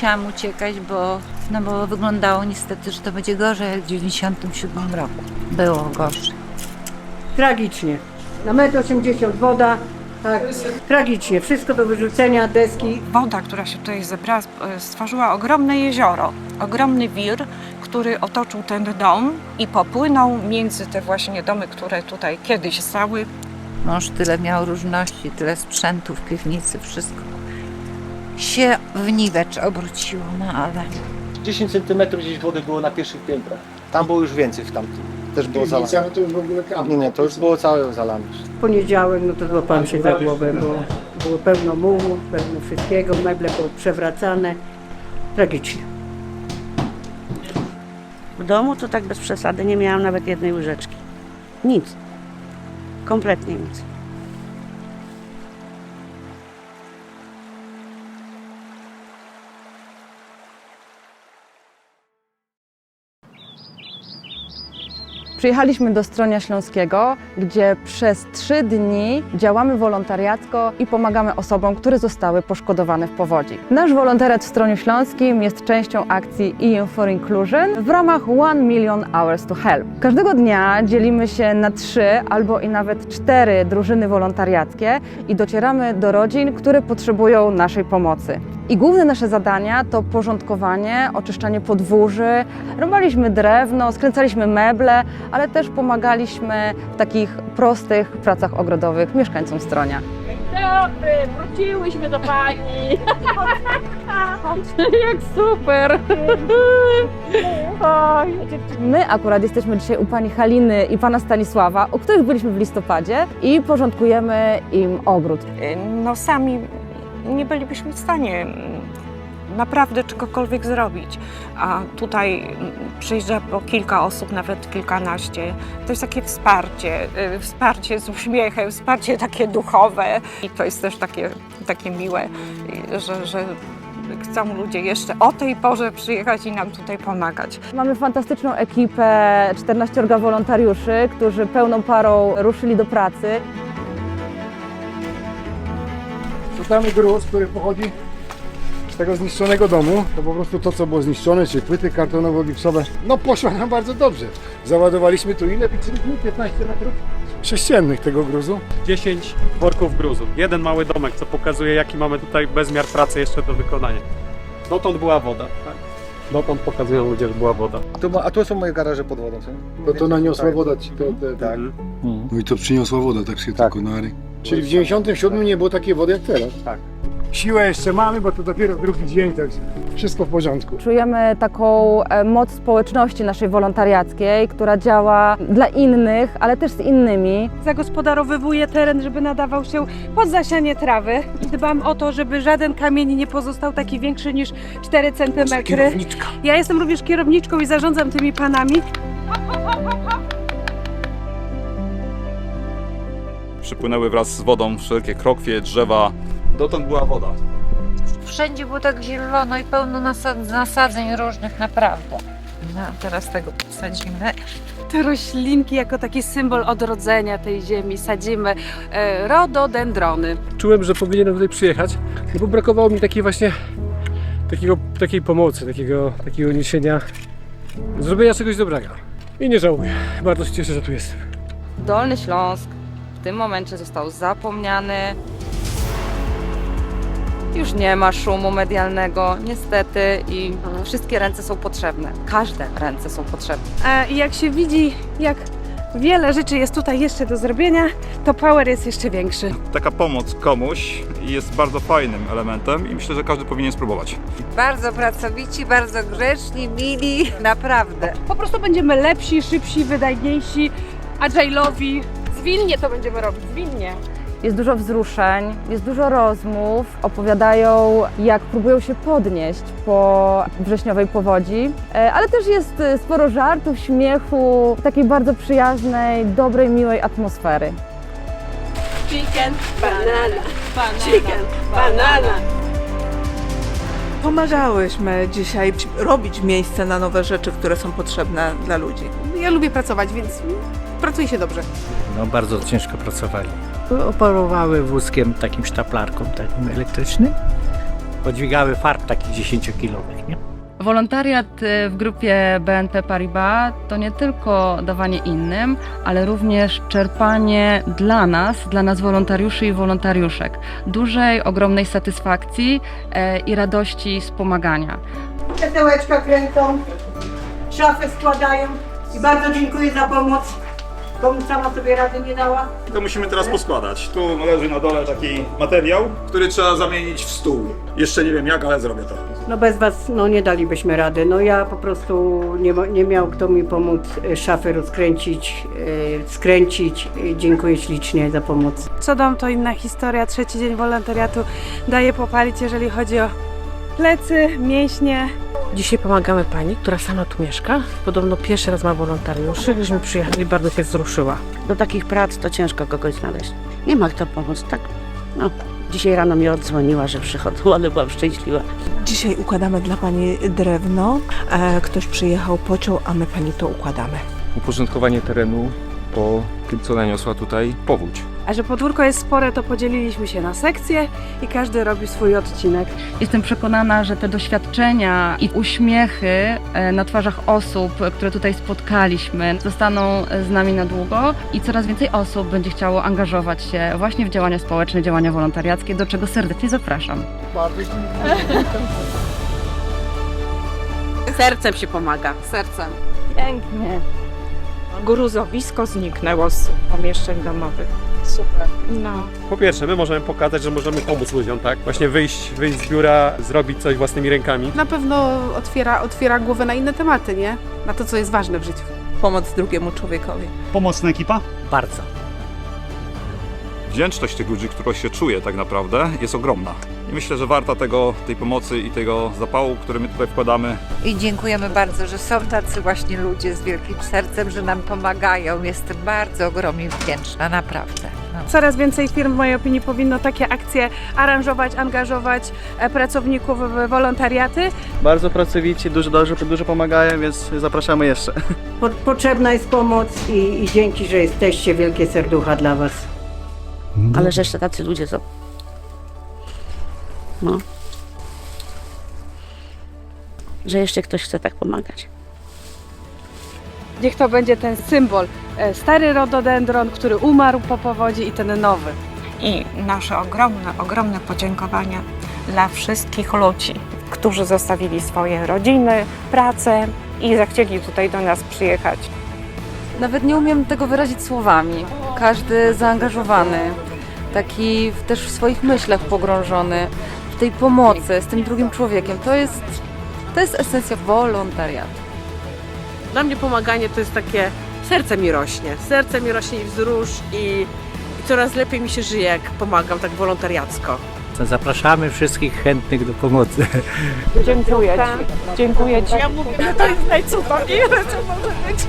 musiałam uciekać, bo, no bo wyglądało niestety, że to będzie gorzej jak w 97 roku. Było gorzej. Tragicznie. Na metr 80 woda, tak, tragicznie. Wszystko do wyrzucenia, deski. Woda, która się tutaj zebrała, sp- stworzyła ogromne jezioro, ogromny wir, który otoczył ten dom i popłynął między te właśnie domy, które tutaj kiedyś stały. Mąż tyle miał różności, tyle sprzętu w piwnicy, wszystko się w niwecz obróciło, no ale 10 cm gdzieś wody było na pierwszych piętrach. Tam było już więcej w tamtym. Też było zalane. Piwnica, to już w ogóle. Nie, nie, to już było całe zalane. W poniedziałek, no to złapałam się za głowę, bo było pełno mułu, pełno wszystkiego, meble były przewracane. Tragicznie. W domu to tak bez przesady nie miałam nawet jednej łyżeczki. Nic. Kompletnie nic. Przyjechaliśmy do Stronia Śląskiego, gdzie przez trzy dni działamy wolontariacko i pomagamy osobom, które zostały poszkodowane w powodzi. Nasz wolontariat w Stroniu Śląskim jest częścią akcji EU for Inclusion w ramach One Million Hours to Help. Każdego dnia dzielimy się na trzy albo i nawet cztery drużyny wolontariackie i docieramy do rodzin, które potrzebują naszej pomocy. I główne nasze zadania to porządkowanie, oczyszczanie podwórzy, rąbaliśmy drewno, skręcaliśmy meble, ale też pomagaliśmy w takich prostych pracach ogrodowych mieszkańcom Stronia. Dobry, wróciłyśmy do pani. Jak super. Oj, My akurat jesteśmy dzisiaj u pani Haliny i pana Stanisława, u których byliśmy w listopadzie i porządkujemy im ogród. No sami nie bylibyśmy w stanie mm, naprawdę czegokolwiek zrobić. A tutaj mm, przyjeżdża po kilka osób, nawet kilkanaście. To jest takie wsparcie, y, wsparcie z uśmiechem, wsparcie takie duchowe. I to jest też takie, takie miłe, y, że, że chcą ludzie jeszcze o tej porze przyjechać i nam tutaj pomagać. Mamy fantastyczną ekipę, 14 wolontariuszy, którzy pełną parą ruszyli do pracy. Szukamy gruz, który pochodzi z tego zniszczonego domu. To po prostu to, co było zniszczone, czyli płyty kartonowo-gipsowe. No poszło nam bardzo dobrze. Załadowaliśmy tu ile? Liczyliśmy 15 metrów sześciennych tego gruzu. 10 worków gruzu. Jeden mały domek, co pokazuje, jaki mamy tutaj bezmiar pracy jeszcze do wykonania. Dotąd była woda. Tak? Dotąd pokazują ludzie, że była woda. Tu, ma- a tu są moje garaże pod wodą, co? To to naniosła woda ci. To, te, Tak. Mhm. No i to przyniosła woda, tak się Tak. tylko nary. Czyli w 97 nie było takiej wody jak teraz. Tak. Siłę jeszcze mamy, bo to dopiero drugi dzień, także wszystko w porządku. Czujemy taką e, moc społeczności naszej wolontariackiej, która działa dla innych, ale też z innymi. Zagospodarowywuję teren, żeby nadawał się pod zasianie trawy. Dbam o to, żeby żaden kamień nie pozostał taki większy niż 4 cm. Ja jestem również kierowniczką i zarządzam tymi panami. Przypłynęły wraz z wodą wszelkie krokwie, drzewa. Dotąd była woda. wszędzie było tak zielono i pełno nasad- nasadzeń różnych, naprawdę. No, teraz tego posadzimy. Te roślinki jako taki symbol odrodzenia tej ziemi sadzimy. E, rododendrony. Czułem, że powinienem tutaj przyjechać, no bo brakowało mi takiej właśnie takiego, takiej pomocy, takiego, takiego niesienia, zrobienia czegoś dobrego. I nie żałuję. Bardzo się cieszę, że tu jestem. Dolny Śląsk w tym momencie został zapomniany. Już nie ma szumu medialnego, niestety, i wszystkie ręce są potrzebne. Każde ręce są potrzebne. A jak się widzi, jak wiele rzeczy jest tutaj jeszcze do zrobienia, to power jest jeszcze większy. Taka pomoc komuś jest bardzo fajnym elementem i myślę, że każdy powinien spróbować. Bardzo pracowici, bardzo grzeczni, mili, naprawdę. Po prostu będziemy lepsi, szybsi, wydajniejsi, agile'owi. Zwinnie to będziemy robić, zwinnie. Jest dużo wzruszeń, jest dużo rozmów, opowiadają, jak próbują się podnieść po wrześniowej powodzi, E, ale też jest e, sporo żartów, śmiechu, takiej bardzo przyjaznej, dobrej, miłej atmosfery. Chicken, banana, banana, chicken, banana. Pomagałyśmy dzisiaj robić miejsce na nowe rzeczy, które są potrzebne dla ludzi. Ja lubię pracować, więc pracuje się dobrze. No bardzo ciężko pracowali. Operowały wózkiem takim sztaplarką takim elektrycznym podźwigały farb takich 10-kilowych, nie? Wolontariat y, w grupie BNP Paribas to nie tylko dawanie innym, ale również czerpanie dla nas, dla nas wolontariuszy i wolontariuszek, dużej, ogromnej satysfakcji e, i radości z pomagania. Krzesełeczka kręcą, szafy składają i bardzo dziękuję za pomoc. Komu sama sobie rady nie dała. To musimy teraz poskładać. Tu leży na dole taki materiał, który trzeba zamienić w stół. Jeszcze nie wiem jak, ale zrobię to. No bez was no, nie dalibyśmy rady. No ja po prostu nie, mo- nie miał kto mi pomóc e, szafy rozkręcić, e, skręcić. E, Dziękuję ślicznie za pomoc. Co dom to inna historia. Trzeci dzień wolontariatu daje popalić, jeżeli chodzi o plecy, mięśnie. Dzisiaj pomagamy pani, która sama tu mieszka. Podobno pierwszy raz ma wolontariuszy. Gdyśmy przyjechali, bardzo się wzruszyła. Do takich prac to ciężko kogoś znaleźć. Nie ma kto pomóc, tak? No, dzisiaj rano mi odzwoniła, że przychodzą, ale byłam szczęśliwa. Dzisiaj układamy dla pani drewno. E, ktoś przyjechał, pociął, a my pani to układamy. uporządkowanie terenu po tym, co naniosła tutaj powódź. A że podwórko jest spore, to podzieliliśmy się na sekcje i każdy robi swój odcinek. Jestem przekonana, że te doświadczenia i uśmiechy e, na twarzach osób, które tutaj spotkaliśmy, zostaną z nami na długo i coraz więcej osób będzie chciało angażować się właśnie w działania społeczne, działania wolontariackie, do czego serdecznie zapraszam. Sercem się pomaga. Sercem. Pięknie. Gruzowisko zniknęło z pomieszczeń domowych. Super. No. Po pierwsze, my możemy pokazać, że możemy pomóc ludziom, tak? Właśnie wyjść, wyjść z biura, zrobić coś własnymi rękami. Na pewno otwiera, otwiera głowę na inne tematy, nie? Na to, co jest ważne w życiu. Pomoc drugiemu człowiekowi. Pomocna ekipa? Bardzo. Wdzięczność tych ludzi, którą się czuje tak naprawdę, jest ogromna. I myślę, że warta tego, tej pomocy i tego zapału, który my tutaj wkładamy, I dziękujemy bardzo, że są tacy właśnie ludzie z wielkim sercem, że nam pomagają. Jestem bardzo ogromnie wdzięczna, naprawdę. No. Coraz więcej firm, w mojej opinii, powinno takie akcje aranżować, angażować e, pracowników w wolontariaty. Bardzo pracowici, dużo, dużo, dużo pomagają, więc zapraszamy jeszcze. Po, potrzebna jest pomoc i, i dzięki, że jesteście. Wielkie serducha dla was. Ale że jeszcze tacy ludzie są. No. Że jeszcze ktoś chce tak pomagać. Niech to będzie ten symbol. e, Stary rododendron, który umarł po powodzi i ten nowy. I nasze ogromne, ogromne podziękowania dla wszystkich ludzi, którzy zostawili swoje rodziny, pracę i zechcieli tutaj do nas przyjechać. Nawet nie umiem tego wyrazić słowami. Każdy zaangażowany, taki w- też w swoich myślach pogrążony, tej pomocy z tym drugim człowiekiem. To jest, to jest esencja wolontariatu. Dla mnie pomaganie to jest takie, serce mi rośnie. Serce mi rośnie i wzrusz i, i coraz lepiej mi się żyje, jak pomagam tak wolontariacko. Zapraszamy wszystkich chętnych do pomocy. Dziękuję Ci. Dziękuję Ci. Ja mówię, że to jest najcudowniejsze, co może być.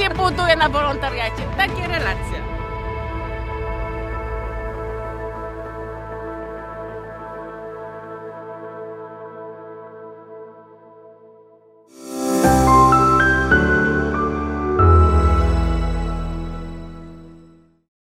Relacje buduje na wolontariacie. Takie relacje.